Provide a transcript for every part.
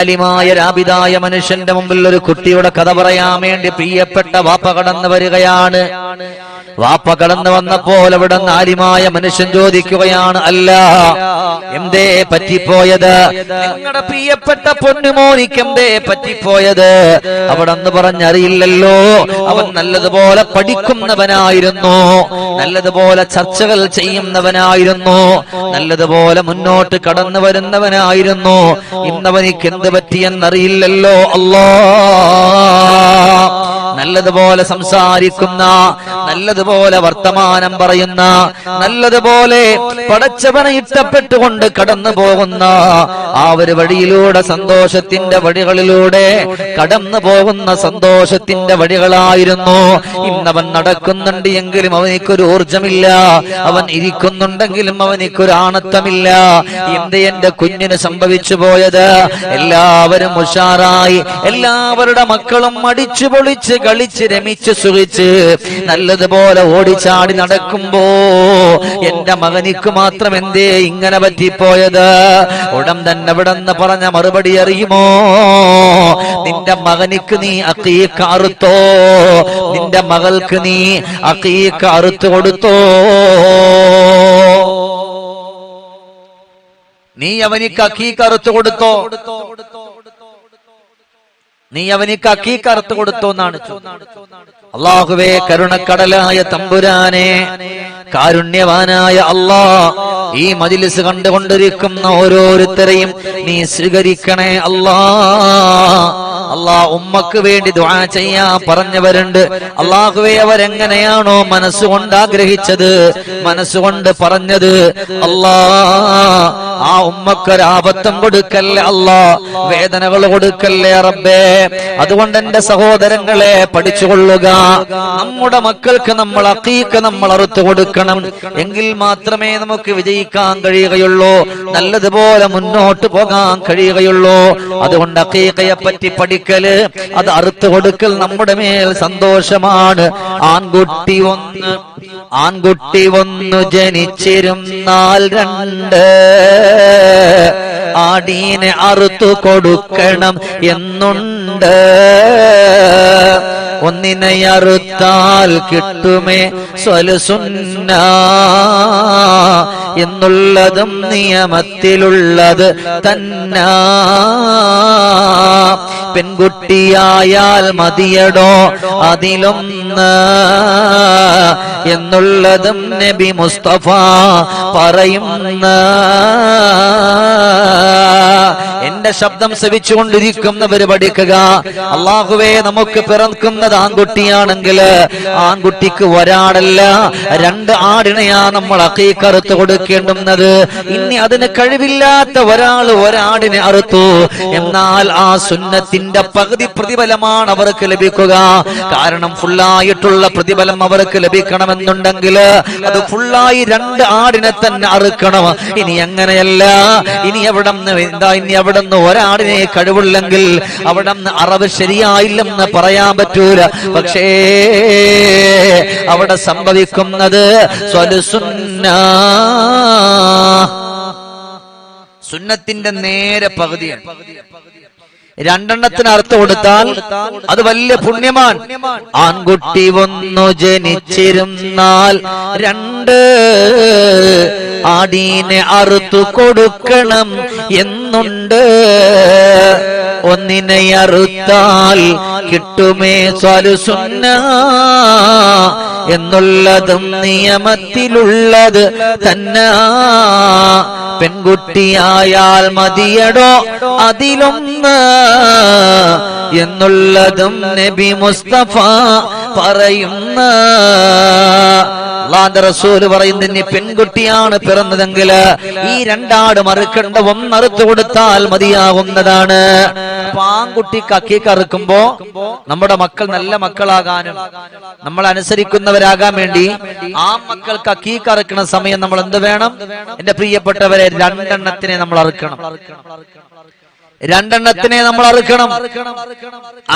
ആലിമായ രാപിതായ മനുഷ്യന്റെ മുമ്പിൽ ഒരു കുട്ടിയുടെ കഥ പറയാൻ വേണ്ടി പ്രിയപ്പെട്ട വാപ്പ കടന്നു വരികയാണ്. വാപ്പ കടന്നു വന്നപ്പോൾ അവിടെ നാലിമായ മനുഷ്യൻ ചോദിക്കുകയാണ് അല്ല എന്തേ പറ്റിപ്പോയത്? നിങ്ങളുടെ പ്രിയപ്പെട്ട പൊന്നുമോനിക്ക് എന്തേ പറ്റിപ്പോയത്? അവിടെ നിന്ന് പറഞ്ഞറിയില്ലല്ലോ. അവൻ നല്ലതുപോലെ പഠിക്കുന്നവനായിരുന്നു. നല്ലതുപോലെ ചർച്ചകൾ ചെയ്യുന്നവനായിരുന്നു. നല്ലതുപോലെ മുന്നോട്ട് കടന്നു വരുന്നവനായിരുന്നു. ഇന്നവനിക്ക് എന്ത് പറ്റിയെന്നറിയില്ലല്ലോ അല്ലോ നല്ലതുപോലെ സംസാരിക്കുന്ന നല്ലതുപോലെ വർത്തമാനം പറയുന്ന നല്ലതുപോലെ പടച്ചവനെ ഇഷ്ടപ്പെട്ടുകൊണ്ട് കടന്നു പോകുന്ന ആ ഒരു വഴിയിലൂടെ സന്തോഷത്തിന്റെ വഴികളിലൂടെ കടന്നു പോകുന്ന സന്തോഷത്തിന്റെ വഴികളായിരുന്നു. ഇന്നവൻ നടക്കുന്നുണ്ട് എങ്കിലും അവനിക്കൊരു ഊർജമില്ല അവൻ ഇരിക്കുന്നുണ്ടെങ്കിലും അവനിക്കൊരു ആണത്തമില്ല. എന്ത് എന്റെ കുഞ്ഞിന് സംഭവിച്ചു പോയത്? എല്ലാവരും ഉഷാറായി. എല്ലാവരുടെ മക്കളും അടിച്ചു പൊളിച്ച് കളിച്ച് രമിച്ച് സുഖിച്ച് നല്ലതുപോലെ ഓടിച്ചാടി നടക്കുമ്പോ എന്റെ മകനിക്ക് മാത്രം എന്തേ ഇങ്ങനെ പറ്റിപ്പോയത്? ഉടൻ തന്നെ ഇവിടെ നിന്ന് പറഞ്ഞ മറുപടി അറിയുമോ? നിന്റെ മകനിക്ക് നീ അക്കീക്ക് അറുത്തോ? നിന്റെ മകൾക്ക് നീ അക്കീക്ക് അറുത്തു കൊടുത്തോ? നീ അവനിക്ക് അക്കീക്ക് അറുത്തു കൊടുത്തോ? നീ അവനിക്ക് അക്കീക്ക് അറുത്തു കൊടുത്തോ എന്നാണ് അള്ളാഹുവേ കരുണക്കടലായ തമ്പുരാനെ കാരുണ്യവാനായ അള്ളാ ഈ മജിലിസ് കണ്ടുകൊണ്ടിരിക്കുന്ന ഓരോരുത്തരെയും നീ സ്വീകരിക്കണേ അല്ലാ അള്ളാ ഉമ്മക്ക് വേണ്ടി ദുആ ചെയ്യാ പറഞ്ഞവരുണ്ട്. അള്ളാഹുവേ അവരെങ്ങനെയാണോ മനസ്സുകൊണ്ട് ആഗ്രഹിച്ചത് മനസ്സുകൊണ്ട് പറഞ്ഞത് അല്ലാ ആ ഉമ്മക്കൊരാപത്തം കൊടുക്കല്ലേ അല്ലാ വേദനകൾ കൊടുക്കല്ലേ റബ്ബേ. അതുകൊണ്ട് എന്റെ സഹോദരങ്ങളെ പഠിച്ചുകൊള്ളുക. നമ്മുടെ മക്കൾക്ക് നമ്മൾ അക്കീക്ക് നമ്മൾ അറുത്തു കൊടുക്കണം. എങ്കിൽ മാത്രമേ നമുക്ക് വിജയിക്കാൻ കഴിയുകയുള്ളൂ. നല്ലതുപോലെ മുന്നോട്ട് പോകാൻ കഴിയുകയുള്ളൂ. അതുകൊണ്ട് അക്കീക്കയെ പറ്റി പഠിക്കൽ അത് അറുത്തു കൊടുക്കൽ നമ്മുടെ മേൽ സന്തോഷമാണ്. ആൺകുട്ടി ഒന്ന് ആൺകുട്ടി ഒന്ന് ജനിച്ചിരുന്നാൽ രണ്ട്. ആടീനെ അറുത്തു കൊടുക്കണം എന്നുണ്ട്. ഒന്നിനെ അറുത്താൽ കിട്ടുമേ സ്വലസുന്ന എന്നുള്ളതും നിയമത്തിലുള്ളത് തന്ന. പെൺകുട്ടിയായാൽ മതിയടോ അതിലൊന്ന് എന്നുള്ളതും നബി മുസ്തഫ പറയുന്ന എന്റെ ശബ്ദം ശ്രവിച്ചുകൊണ്ടിരിക്കുന്നവര് പഠിക്കുക. അള്ളാഹുവേ നമുക്ക് പിറക്കുന്നത് ആൺകുട്ടിയാണെങ്കിൽ ആൺകുട്ടിക്ക് ഒരാടല്ല രണ്ട് ആടിനെയാ നമ്മൾ അക്കീക്കറുത്ത് കൊടുക്കേണ്ടുന്നത്. ഇനി അതിന് കഴിവില്ലാത്ത ഒരാൾ ഒരാടിനെ അറുത്തു. എന്നാൽ ആ സുന്നത്തിന്റെ പകുതി പ്രതിഫലമാണ് അവർക്ക് ലഭിക്കുക. കാരണം ഫുള്ളായിട്ടുള്ള പ്രതിഫലം അവർക്ക് ലഭിക്കണമെന്നുണ്ടെങ്കിൽ അത് ഫുള്ളായി രണ്ട് ആടിനെ തന്നെ അറുക്കണം. ഇനി അങ്ങനെയല്ല ഇനി എവിടെ എന്താ ഇനി അവിടെ നിന്ന് ഒരാടിനെ കഴിവുള്ളെങ്കിൽ അവിടെ നിന്ന് അറവ് ശരിയായില്ലെന്ന് പറയാൻ പറ്റൂല. പക്ഷേ അവിടെ സംഭവിക്കുന്നത് സുന്നത്തിന്റെ നേരെ പകുതിയാണ്. രണ്ടെണ്ണത്തിന് അർത്ഥം കൊടുത്താൽ അത് വലിയ പുണ്യമാൻ ആൺകുട്ടി ഒന്നു ജനിച്ചിരുന്നാൽ രണ്ട് ആടീനെ അറുത്തു കൊടുക്കണം എന്നുണ്ട് ഒന്നിനെ അറുത്താൽ കിട്ടുമേ സ്വലുസുന്ന എന്നുള്ളതും നിയമത്തിലുള്ളത് തന്നെ. പെൺകുട്ടിയായാൽ മതിയടോ അതിലൊന്ന് എന്നുള്ളതും നബി മുസ്തഫ പറയുന്ന റസൂൽ പറയുന്നത് ഇനി പെൺകുട്ടിയാണ് പിറന്നതെങ്കിൽ ഈ രണ്ടാട് മറുക്കണ്ട ഒന്നറുത്തു കൊടുത്താൽ മതിയാവുന്നതാണ്. പാങ്കുട്ടി കക്കി കറുക്കുമ്പോ നമ്മുടെ മക്കൾ നല്ല മക്കളാകാനും നമ്മൾ അനുസരിക്കുന്നവരാകാൻ വേണ്ടി ആ മക്കൾ കക്കി കറുക്കണ സമയം നമ്മൾ എന്ത് വേണം? എന്റെ പ്രിയപ്പെട്ടവരെ രണ്ടെണ്ണത്തിനെ നമ്മൾ അറുക്കണം. രണ്ടെണ്ണത്തിനെ നമ്മൾ അറുക്കണം.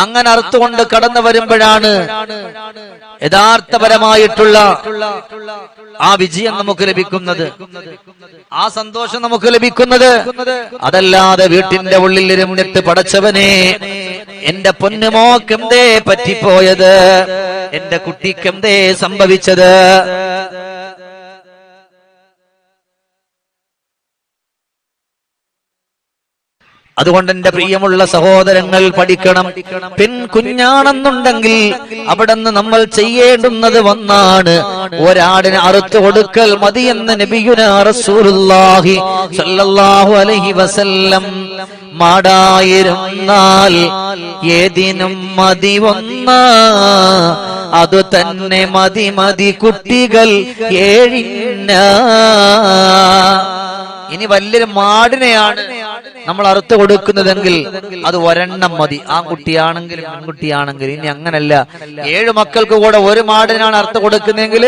അങ്ങനെ അറുത്തുകൊണ്ട് കടന്നു വരുമ്പോഴാണ് യഥാർത്ഥപരമായിട്ടുള്ള ആ വിജയം നമുക്ക് ലഭിക്കുന്നത്. ആ സന്തോഷം നമുക്ക് ലഭിക്കുന്നത്. അതല്ലാതെ വീട്ടിന്റെ ഉള്ളിൽ ഇരുന്നിട്ട് പടച്ചവനെ എന്റെ പൊന്നുമോക്കെന്തേ പറ്റിപ്പോയത്? എന്റെ കുട്ടിക്കെന്തേ സംഭവിച്ചത്? അതുകൊണ്ട് എന്റെ പ്രിയമുള്ള സഹോദരങ്ങൾ പഠിക്കണം. പെൺ കുഞ്ഞാണെന്നുണ്ടെങ്കിൽ അവിടെ നിന്ന് നമ്മൾ ചെയ്യേണ്ടുന്നത് വന്നാണ്. ഒരാടിന് അറുത്തു കൊടുക്കൽ മതിയെന്ന് നബിയുന റസൂലുള്ളാഹി സല്ലല്ലാഹു അലൈഹി വസല്ലം. മാടായിരുന്നാൽ ഏതിനും മതി വന്ന. അത് തന്നെ മതി മതി കുട്ടികൾ ഏഴിന്ന. ഇനി വലിയൊരു മാടിനെയാണ് നമ്മൾ അറുത്ത് കൊടുക്കുന്നതെങ്കിൽ അത് ഒരെണ്ണം മതി. ആൺകുട്ടിയാണെങ്കിലും പെൺകുട്ടിയാണെങ്കിലും ഇനി അങ്ങനല്ല. ഏഴ് മക്കൾക്ക് കൂടെ ഒരു മാടിനാണ് അറുത്ത് കൊടുക്കുന്നതെങ്കിൽ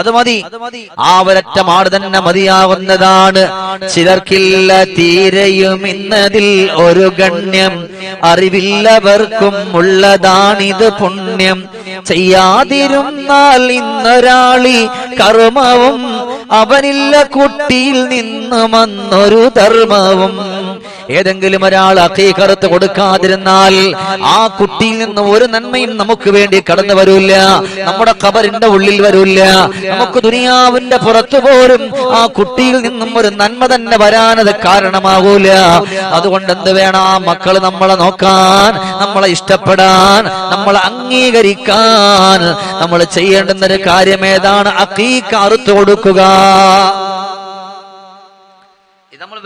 അത് മതി. ആ ഒരറ്റ മാട് തന്നെ മതിയാവുന്നതാണ്. ചിലർക്കില്ല തീരെയും ഇന്നതിൽ ഒരു ഗണ്യം. അറിവില്ലവർക്കും ഉള്ളതാണിത് പുണ്യം. ചെയ്യാതിരുന്നാൽ ഇന്നൊരാളി കർമ്മവും അവനില്ല കുട്ടിയിൽ നിന്ന് വന്നൊരു ധർമ്മവും ഏതെങ്കിലും ഒരാൾ അക്കീകറുത്ത് കൊടുക്കാതിരുന്നാൽ ആ കുട്ടിയിൽ നിന്ന് ഒരു നന്മയും നമുക്ക് വേണ്ടി കടന്നു വരൂല്ല. നമ്മുടെ കബറിന്റെ ഉള്ളിൽ വരൂല്ല. നമുക്ക് ദുനിയാവിന്റെ പുറത്തു പോലും ആ കുട്ടിയിൽ നിന്നും ഒരു നന്മ തന്നെ വരാനത് കാരണമാകൂല. അതുകൊണ്ട് എന്ത് വേണം? ആ മക്കൾ നമ്മളെ നോക്കാൻ നമ്മളെ ഇഷ്ടപ്പെടാൻ നമ്മളെ അംഗീകരിക്കാൻ. നമ്മൾ ചെയ്യേണ്ടുന്ന ഒരു കാര്യം ഏതാണ്? അക്കീക്ക കൊടുക്കുക.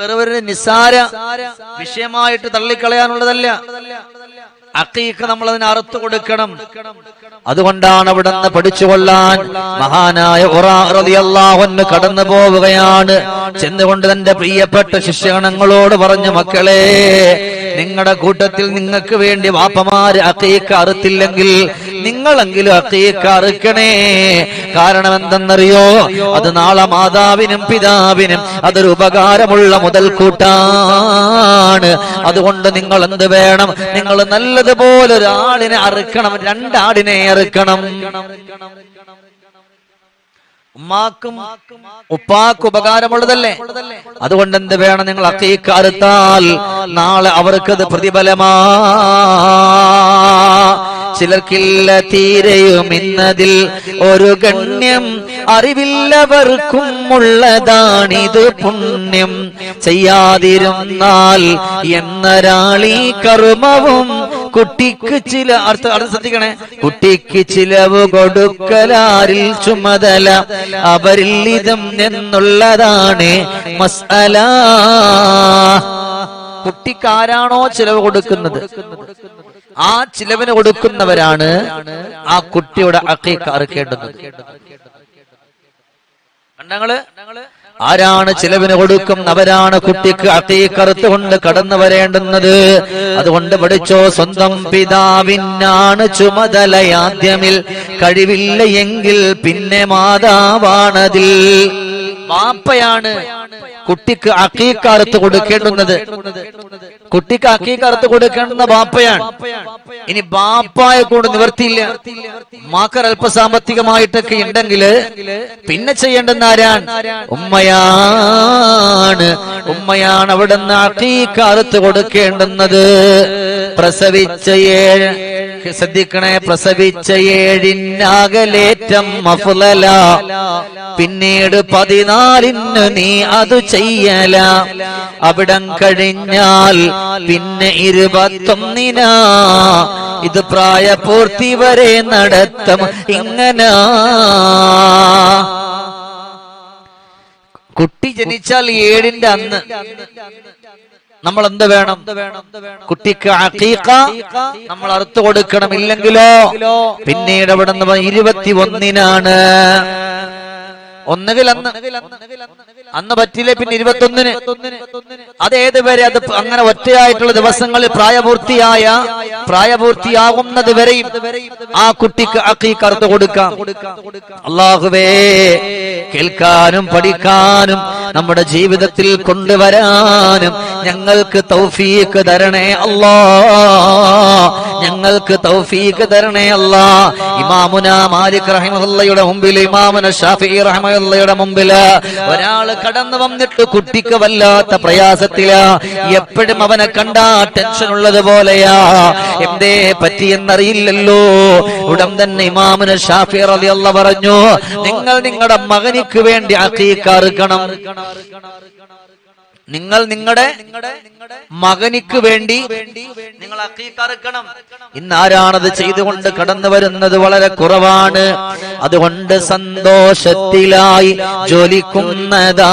വെറും ഒരു നിസ്സാര വിഷയമായിട്ട് തള്ളിക്കളയാനുള്ളതല്ല. അക്കീക്ക് നമ്മൾ അതിന് അറുത്തു കൊടുക്കണം. അതുകൊണ്ടാണ് അവിടെ നിന്ന് പഠിച്ചുകൊള്ളാൻ മഹാനായ ഒറാറിയല്ലാഹൊന്ന് കടന്നു പോവുകയാണ്. ചെന്നുകൊണ്ട് തന്റെ പ്രിയപ്പെട്ട ശിഷ്യഗണങ്ങളോട് പറഞ്ഞു മക്കളെ നിങ്ങളുടെ കൂട്ടത്തിൽ നിങ്ങൾക്ക് വേണ്ടി വാപ്പമാര് അക്കീക്ക് അറുത്തില്ലെങ്കിൽ നിങ്ങളെങ്കിലും അക്കീക്ക് അറുക്കണേ. കാരണം എന്തെന്നറിയോ അത് നാളെ മാതാവിനും പിതാവിനും അതൊരു ഉപകാരമുള്ള മുതൽക്കൂട്ടാണ് അതുകൊണ്ട് നിങ്ങൾ എന്ത് വേണം? നിങ്ങൾ നല്ലതുപോലെ ഒരാളിനെ അറുക്കണം രണ്ടാടിനെ അറുക്കണം. ഉമ്മാക്കും ഉപ്പാക്കും ഉപകാരമുള്ളതല്ലേ? അതുകൊണ്ട് എന്ത് വേണം നിങ്ങൾ അക്കീക്ക് അറുത്താൽ നാളെ അവർക്കത് പ്രതിഫലമാ. ചിലർക്കില്ല തീരെയും ഇന്നതിൽ ഒരു ഗണ്യം അറിവില്ലവർക്കും ഉള്ളതാണിത് പുണ്യം. ചെയ്യാതിരുന്നാൽ എന്നൊരാളീ കർമ്മവും കുട്ടിക്ക് ചില അടുത്ത ശ്രദ്ധിക്കണേ. കുട്ടിക്ക് ചിലവ് കൊടുക്കലാരിൽ ചുമതല അവരിൽ ഇതം എന്നുള്ളതാണ് മസ്അല. കുട്ടിക്ക് ആരാണോ ചിലവ് കൊടുക്കുന്നത്? ആ ചിലവിന് കൊടുക്കുന്നവരാണ് ആ കുട്ടിയുടെ അക്കീക്ക് അറുക്കേണ്ടത്. കണ്ടങ്ങൾ? ആരാണ് ചിലവിന് കൊടുക്കുന്നവരാണ് കുട്ടിക്ക് അത്തീക്കറുത്ത് കൊണ്ട് കടന്നു വരേണ്ടുന്നത്. അതുകൊണ്ട് പഠിച്ചോ സ്വന്തം പിതാവിനാണ് ചുമതല ആദ്യമിൽ കഴിവില്ല എങ്കിൽ പിന്നെ മാതാവാണതിൽ. ബാപ്പയാണ് കുട്ടിക്ക് അക്കീക്കറുത്ത് കൊടുക്കേണ്ടുന്നത്. കുട്ടിക്ക് അക്കീക്കറുത്ത് കൊടുക്കേണ്ടുന്ന ബാപ്പയാണ് ഇനി ബാപ്പായെ കൊണ്ട് നിവർത്തിയില്ല. മാക്കർ അല്പ സാമ്പത്തികമായിട്ടൊക്കെ ഉണ്ടെങ്കിൽ പിന്നെ ചെയ്യേണ്ടുന്ന ആരാണ്? ഉമ്മയാണ്. ഉമ്മയാണ് അവിടെ നിന്ന് അക്കീക്കറുത്ത് കൊടുക്കേണ്ടുന്നത്. പ്രസവിച്ച ഏഴ് ശ്രദ്ധിക്കണേ പ്രസവിച്ച ഏഴിനാകലേറ്റം മഫുലല പിന്നീട് പതിനാലിന് നീ അത് ചെയ്യല. അവിടം കഴിഞ്ഞാൽ പിന്നെ ഇരുപത്തൊന്നിനാ. ഇത് പ്രായപൂർത്തി വരെ നടത്തും ഇങ്ങനാ. കുട്ടി ജനിച്ചാൽ ഏഴിന്റെ അന്ന്. നമ്മൾ എന്ത് വേണം? കുട്ടിക്ക് അക്കീക്ക നമ്മൾ അറുത്തു കൊടുക്കണം ഇല്ലെങ്കിലോ പിന്നീട് അവിടെ നിന്ന് ഇരുപത്തി ഒന്നിനാണ് ഒന്നുകിൽ അന്ന് അന്ന് പറ്റിയില്ലേ പിന്നെ ഇരുപത്തി ഒന്നിന് അത് ഏത് വരെ? അത് അങ്ങനെ ഒറ്റയായിട്ടുള്ള ദിവസങ്ങളിൽ പ്രായപൂർത്തിയായ പ്രായപൂർത്തിയാകുന്നത് വരെയും ആ കുട്ടിക്ക് അക്കീക്കറുത്ത് കൊടുക്കാം. അള്ളാഹുവേ കേൾക്കാനും പഠിക്കാനും നമ്മുടെ ജീവിതത്തിൽ കൊണ്ടുവരാനും ഞങ്ങൾക്ക് തൗഫീക്ക് തരണേ അല്ലാ ഞങ്ങൾക്ക് തൗഫീക്ക് തരണേ അല്ലാ ഇമാമുന മാലിക് റഹിമഹുള്ളയുടെ മുമ്പിൽ ഇമാമുന ഷാഫി റഹിമഹുള്ളയുടെ മുമ്പിൽ ഒരാൾ കടന്നു വന്നിട്ട് കുട്ടിക്ക് വല്ലാത്ത പ്രയാസത്തില. എപ്പോഴും അവനെ കണ്ടാ ടെൻഷൻ ഉള്ളത് പോലെയാ. എന്തേ പറ്റിയെന്നറിയില്ലല്ലോ ഉടൻ തന്നെ ഇമാമുന ഷാഫി റളിയല്ല പറഞ്ഞു നിങ്ങൾ നിങ്ങളുടെ മകനിക്ക് വേണ്ടി അക്കീക്കറുക്കണം നിങ്ങൾ നിങ്ങളുടെ മകനിക്ക് വേണ്ടി നിങ്ങൾ അക്കീക്കറുക്കണം ഇന്ന് ആരാണത് ചെയ്തുകൊണ്ട് കടന്നു വരുന്നത് വളരെ കുറവാണ്. അതുകൊണ്ട് സന്തോഷത്തിലായി ജോലിക്കുന്നതാ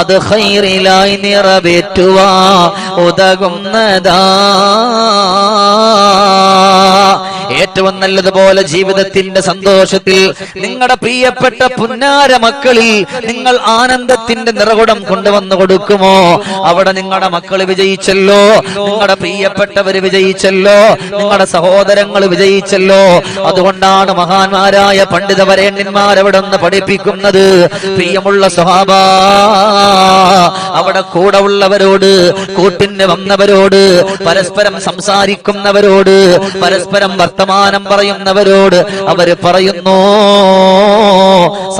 അത് ഹൈറിലായി നിറവേറ്റുവാ ഉതകുന്നതാ. ഏറ്റവും നല്ലതുപോലെ ജീവിതത്തിന്റെ സന്തോഷത്തിൽ നിങ്ങളുടെ പ്രിയപ്പെട്ട പുന്നാര മക്കളിൽ നിങ്ങൾ ആനന്ദത്തിന്റെ നിറകുടം കൊണ്ടുവന്നു കൊടുക്കുമോ? അവിടെ നിങ്ങളുടെ മക്കൾ വിജയിച്ചല്ലോ നിങ്ങളുടെ പ്രിയപ്പെട്ടവര് വിജയിച്ചല്ലോ നിങ്ങളുടെ സഹോദരങ്ങൾ വിജയിച്ചല്ലോ. അതുകൊണ്ടാണ് മഹാന്മാരായ പണ്ഡിത വരേണ്യന്മാരവിടെ നിന്ന് പഠിപ്പിക്കുന്നത് പ്രിയമുള്ള സ്വഭാവ അവിടെ കൂടെ ഉള്ളവരോട് കൂട്ടിന് വന്നവരോട് പരസ്പരം സംസാരിക്കുന്നവരോട് പരസ്പരം വർത്തമാനം പറയുന്നവരോട് അവർ പറയുന്നു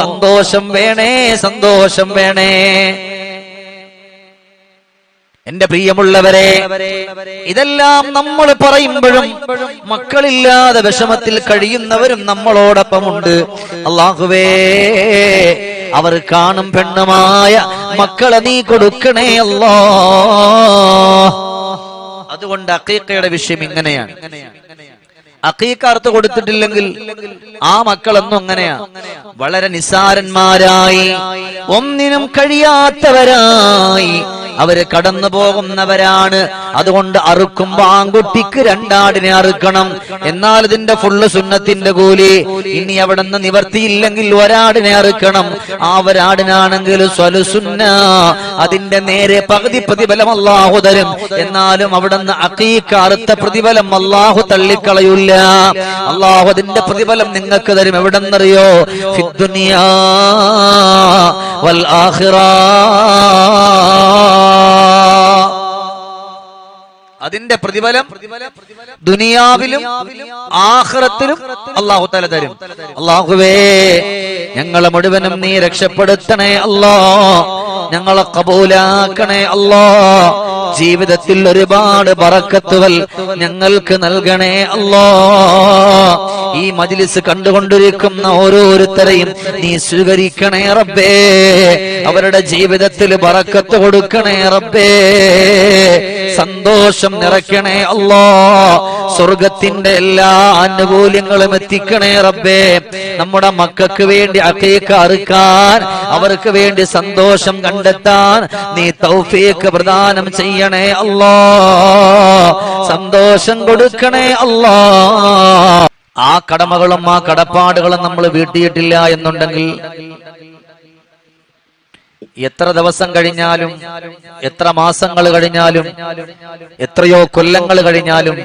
സന്തോഷം വേണേ സന്തോഷം വേണേ. എന്റെ പ്രിയമുള്ളവരെ ഇതെല്ലാം നമ്മൾ പറയുമ്പോഴും മക്കളില്ലാതെ വിഷമത്തിൽ കഴിയുന്നവരും നമ്മളോടൊപ്പമുണ്ട്. അള്ളാഹുവേ അവർ കാണും പെണ്ണുമായ മക്കളെ നീ കൊടുക്കണേ അല്ലോ അതുകൊണ്ട് അക്കീക്കയുടെ വിഷയം ഇങ്ങനെയാണ്. അക്കീക്ക അറുത്ത് കൊടുത്തിട്ടില്ലെങ്കിൽ ആ മക്കളൊന്നും അങ്ങനെയാ. വളരെ നിസാരന്മാരായി. ഒന്നിനും കഴിയാത്തവരായി. അവർ കടന്നു പോകുന്നവരാണ്. അതുകൊണ്ട് അറുക്കുമ്പോ ആൺകുട്ടിക്ക് രണ്ടാടിനെ അറുക്കണം. എന്നാൽ ഇതിന്റെ ഫുള്ള് സുന്നത്തിന്റെ കൂലി ഇനി അവിടെ നിന്ന് നിവർത്തിയില്ലെങ്കിൽ ഒരാടിനെ അറുക്കണം. ആ ഒരാടിനാണെങ്കിൽ സ്വലുസുന്ന അതിന്റെ നേരെ പകുതി പ്രതിഫലം അള്ളാഹു തരും. എന്നാലും അവിടെ നിന്ന് അക്കീക്ക് അറുത്ത പ്രതിഫലം അള്ളാഹു തള്ളിക്കളയൂല്ല. അള്ളാഹു അതിന്റെ പ്രതിഫലം നിങ്ങൾക്ക് തരും. എവിടെ നിന്നറിയോ ഫിദ്ദുനിയാ അതിന്റെ പ്രതിഫലം ദുനിയാവിലും ആഹ്റത്തിലും അള്ളാഹു തല തരും. അള്ളാഹുവേ ഞങ്ങളെ മുഴുവനും നീ രക്ഷപ്പെടുത്തണേ അല്ലോ. ഞങ്ങളെ കബൂലാക്കണേ അല്ലോ. ജീവിതത്തിൽ ഒരുപാട് ബറക്കത്തുകൾ ഞങ്ങൾക്ക് നൽകണേ അല്ലോ. ഈ മജിലിസ് കണ്ടുകൊണ്ടിരിക്കുന്ന ഓരോരുത്തരെയും നീ സ്വീകരിക്കണേ റബ്ബേ. അവരുടെ ജീവിതത്തിൽ വറക്കത്ത് കൊടുക്കണേ റബ്ബേ. സന്തോഷം നിറയ്ക്കണേ അല്ലോ. സ്വർഗത്തിന്റെ എല്ലാ ആനുകൂല്യങ്ങളും എത്തിക്കണേ റബ്ബേ. നമ്മുടെ മക്കൾക്ക് വേണ്ടി അക്കേക്ക് അറുക്കാൻ അവർക്ക് വേണ്ടി സന്തോഷം കണ്ടെത്താൻ നീ തൗഫീക്ക് പ്രദാനം ചെയ്യണേ അല്ലോ. സന്തോഷം കൊടുക്കണേ അല്ലോ. ആ കടമകളും ആ കടപ്പാടുകളും നമ്മൾ വീട്ടിയിട്ടില്ല എന്നുണ്ടെങ്കിൽ എത്ര ദിവസം കഴിഞ്ഞാലും എത്ര മാസങ്ങൾ കഴിഞ്ഞാലും എത്രയോ കൊല്ലങ്ങൾ കഴിഞ്ഞാലും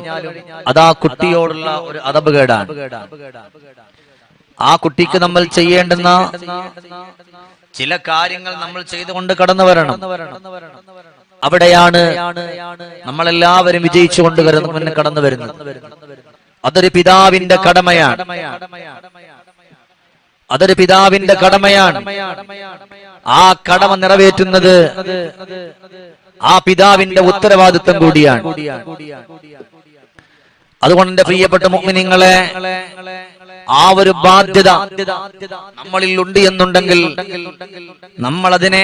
അതാ കുട്ടിയോടുള്ള ഒരു അതപകേടാണ് ആ കുട്ടിക്ക് നമ്മൾ ചെയ്യേണ്ടുന്ന ചില കാര്യങ്ങൾ നമ്മൾ ചെയ്തുകൊണ്ട് കടന്നു വരണം. അവിടെയാണ് നമ്മളെല്ലാവരും വിജയിച്ചുകൊണ്ട് കടന്നു കടന്നു വരുന്നത്. അതൊരു പിതാവിന്റെ കടമയാണ്. അതൊരു പിതാവിന്റെ കടമയാണ്. ആ കടമ നിറവേറ്റുന്നത് ആ പിതാവിന്റെ ഉത്തരവാദിത്വം കൂടിയാണ്. അതുകൊണ്ട് പ്രിയപ്പെട്ട മുഗ്മിനിങ്ങളെ ആ ഒരു ബാധ്യത നമ്മളിൽ ഉണ്ട് എന്നുണ്ടെങ്കിൽ നമ്മൾ അതിനെ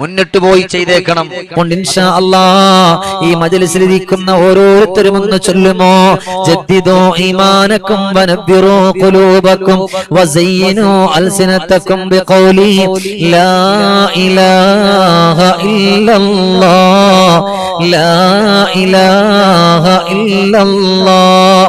മുന്നിട്ട് പോയി ചെയ്തേക്കണം. അല്ലാ ഈ മജലിസിലിരിക്കുന്ന ഓരോരുത്തരും ഒന്ന് ചൊല്ലുമോ? ജദ്ദിദോ ഈമാനക്കും വനബ്ബിറോ ഖുലൂബക്കും വസയ്യിനോ അൽസിനത്തക്കും ബിഖൗലി ലാ ഇലാഹ ഇല്ലല്ലാഹ് ലാ ഇലാഹ ഇല്ലല്ലാഹ്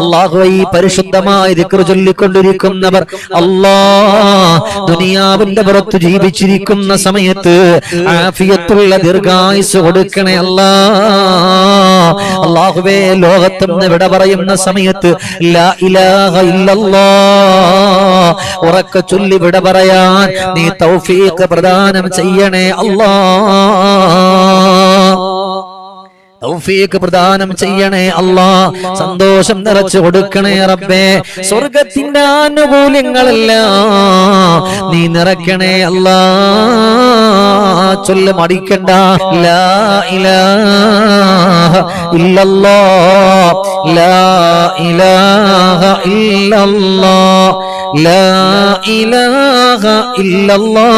അള്ളാഹു ഈ പരിശുദ്ധമായ ദിക്ർ ചൊല്ലിക്കൊണ്ടിരിക്കുന്നവർ അള്ളാ ദുനിയാവിന്റെ പുറത്ത് ജീവിച്ചിരിക്കുന്ന സമയത്ത് ആഫിയത്തുള്ള ദീർഘായുസ് കൊടുക്കണേ അല്ലാ. അള്ളാഹുവേ ലോകത്തുനിന്ന് വിട പറയുന്ന സമയത്ത് ഉറക്ക ചൊല്ലി വിട പറയാൻ നീ തൗഫീഖ് പ്രദാനം ചെയ്യണേ അല്ലാ. തൗഫീഖ് പ്രദാനം ചെയ്യണേ അല്ലാ. സന്തോഷം നിറച്ചു കൊടുക്കണേ റബ്ബേ. സ്വർഗത്തിന്റെ ആനുകൂല്യങ്ങളെല്ലാം. നീ നിറക്കണേ അല്ലാ. ചൊല്ല മടിക്കണ്ട. ലാ ഇലാഹ ഇല്ലല്ലാ. ലാ ഇലാഹ ഇല്ലല്ലാ. ലാ ഇലാഹ ഇല്ലല്ലാ.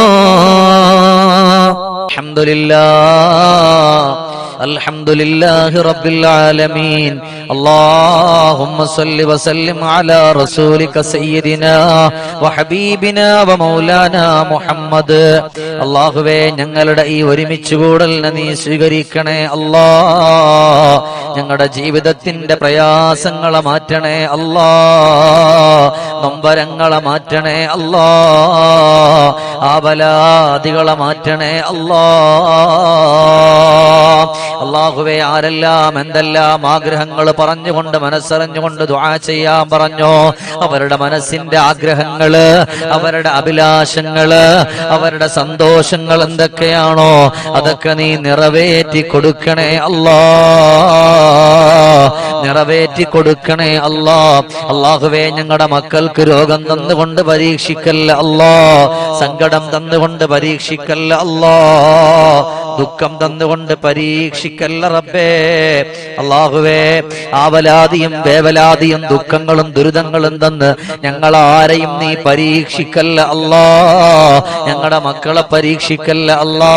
അൽഹംദുലില്ലാഹ് الحمد لله رب العالمين اللهم صل وسلم على رسولك سيدنا وحبيبنا ومولانا മുഹമ്മദ് അള്ളാഹുവേ ഞങ്ങളുടെ ഈ ഒരുമിച്ച് കൂടലിനെ നീ സ്വീകരിക്കണേ അല്ലാ ഞങ്ങളുടെ ജീവിതത്തിന്റെ പ്രയാസങ്ങളെ മാറ്റണേ അല്ലാ നൊമ്പരങ്ങളെ മാറ്റണേ അല്ലാ. ആവലാദികളെ മാറ്റണേ അല്ലാ. അള്ളാഹുവെ ആരെല്ലാം എന്തെല്ലാം ആഗ്രഹങ്ങൾ പറഞ്ഞുകൊണ്ട് മനസ്സറിഞ്ഞുകൊണ്ട് ദ്വാ ചെയ്യാൻ പറഞ്ഞോ? അവരുടെ മനസ്സിന്റെ ആഗ്രഹങ്ങൾ അവരുടെ അഭിലാഷങ്ങൾ അവരുടെ സന്തോഷങ്ങൾ എന്തൊക്കെയാണോ അതൊക്കെ നീ നിറവേറ്റി കൊടുക്കണേ അല്ലാ. നിറവേറ്റി കൊടുക്കണേ അല്ലാ. അള്ളാഹുവേ ഞങ്ങളുടെ മക്കൾക്ക് രോഗം തന്നുകൊണ്ട് പരീക്ഷിക്കല്ല അല്ലാ. സങ്കടം തന്നുകൊണ്ട് പരീക്ഷിക്കല്ല അല്ലാ. ദുഃഖം തന്നുകൊണ്ട് പരീക്ഷിക്കല്ല റബ്ബേ. അള്ളാഹുവേ ആവലാതിയും വേവലാതിയും ദുഃഖങ്ങളും ദുരിതങ്ങളും തന്ന് ഞങ്ങൾ ആരെയും നീ പരീക്ഷിക്കല്ല അല്ലാ. ഞങ്ങളുടെ മക്കളെ പരീക്ഷിക്കല്ല അല്ലാ.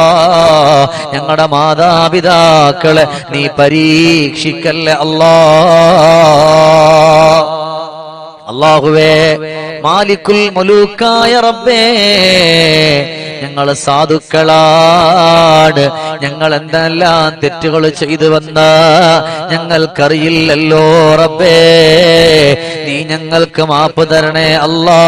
ഞങ്ങളുടെ മാതാപിതാക്കളെ നീ പരീക്ഷിക്കല്ല അല്ലാ. അള്ളാഹുവേ മാലിക്കുൽ മുലൂക്കായ റബ്ബേ ഞങ്ങൾ സാധുക്കളാണ്. ഞങ്ങൾ എന്തെല്ലാം തെറ്റുകൾ ചെയ്തു വന്ന ഞങ്ങൾക്കറിയില്ലല്ലോ റബ്ബേ. നീ ഞങ്ങൾക്ക് മാപ്പ് തരണേ അല്ലാ.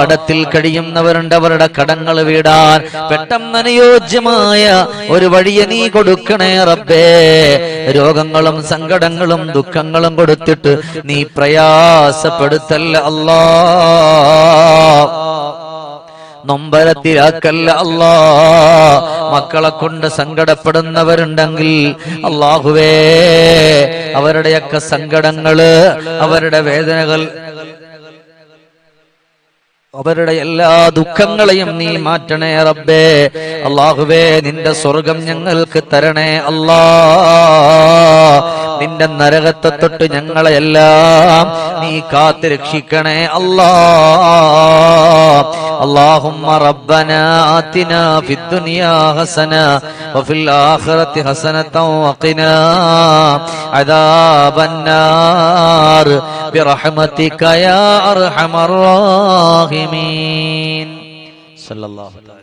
കടത്തിൽ കഴിയുന്നവരുണ്ട് അവരുടെ കടങ്ങൾ വീടാൻ പെട്ടെന്ന് അനുയോജ്യമായ ഒരു വഴിയെ നീ കൊടുക്കണേ റബ്ബേ. രോഗങ്ങളും സങ്കടങ്ങളും ദുഃഖങ്ങളും കൊടുത്തിട്ട് നീ പ്രയാസപ്പെടുത്തല്ല അല്ലാ. നൊമ്പരത്തിലാക്കല്ല അല്ലാ. മക്കളെ കൊണ്ട് സങ്കടപ്പെടുന്നവരുണ്ടെങ്കിൽ അള്ളാഹുവേ അവരുടെയൊക്കെ സങ്കടങ്ങൾ അവരുടെ വേദനകൾ അവരുടെ എല്ലാ ദുഃഖങ്ങളെയും നീ മാറ്റണേ റബ്ബേ അള്ളാഹുവേ നിന്റെ സ്വർഗം ഞങ്ങൾക്ക് തരണേ അല്ലാ നിന്റെ നരകത്തെ തൊട്ട് ഞങ്ങളെ എല്ലാം നീ കാത്ത് രക്ഷിക്കണേ അല്ലാ اللهم ربنا آتنا في الدنيا حسنة وفي الآخرة حسنة وقنا عذاب النار برحمتك يا أرحم الراحمين. صلى الله عليه وسلم.